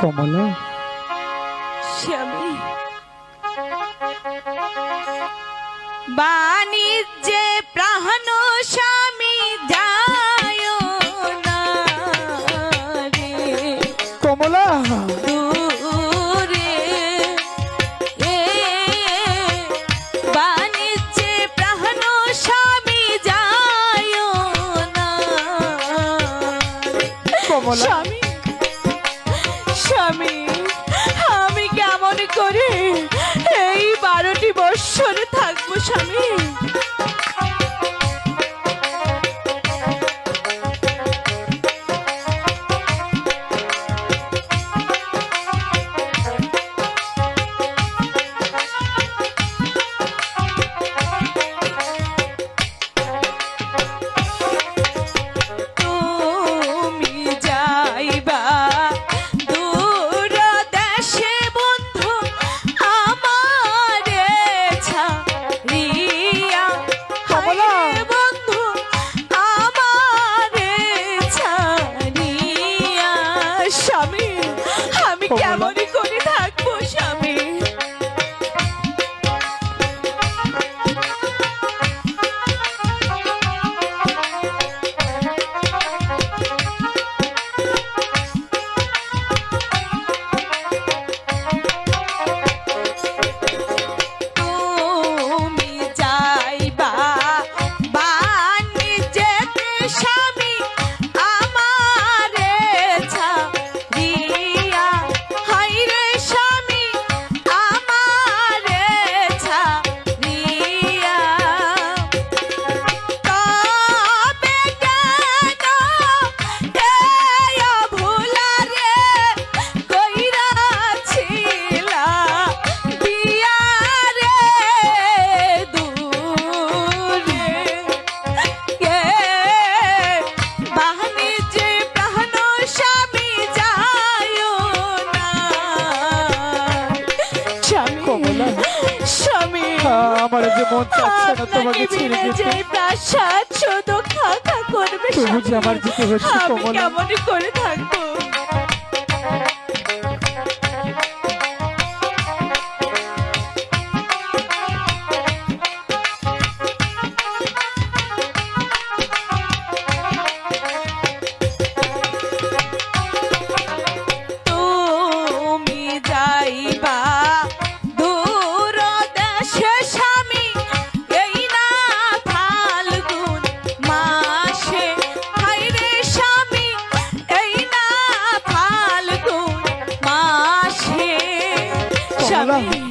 কমলা। স্বামী বাণিজ্যে প্রাণ স্বামী যায় না রে। কমলা। স্বামী স্বামী আমি কেমন করে এই বারোটি বৎসরে থাকব স্বামী? স্বামী। আমার যে মন চাচ্ছে না তোমাকে ছেড়ে যেতে যে প্রাসাদ শুধু খাকা করবে তুমি যে আমার যেতে হচ্ছে কেমন করে থাকব? song.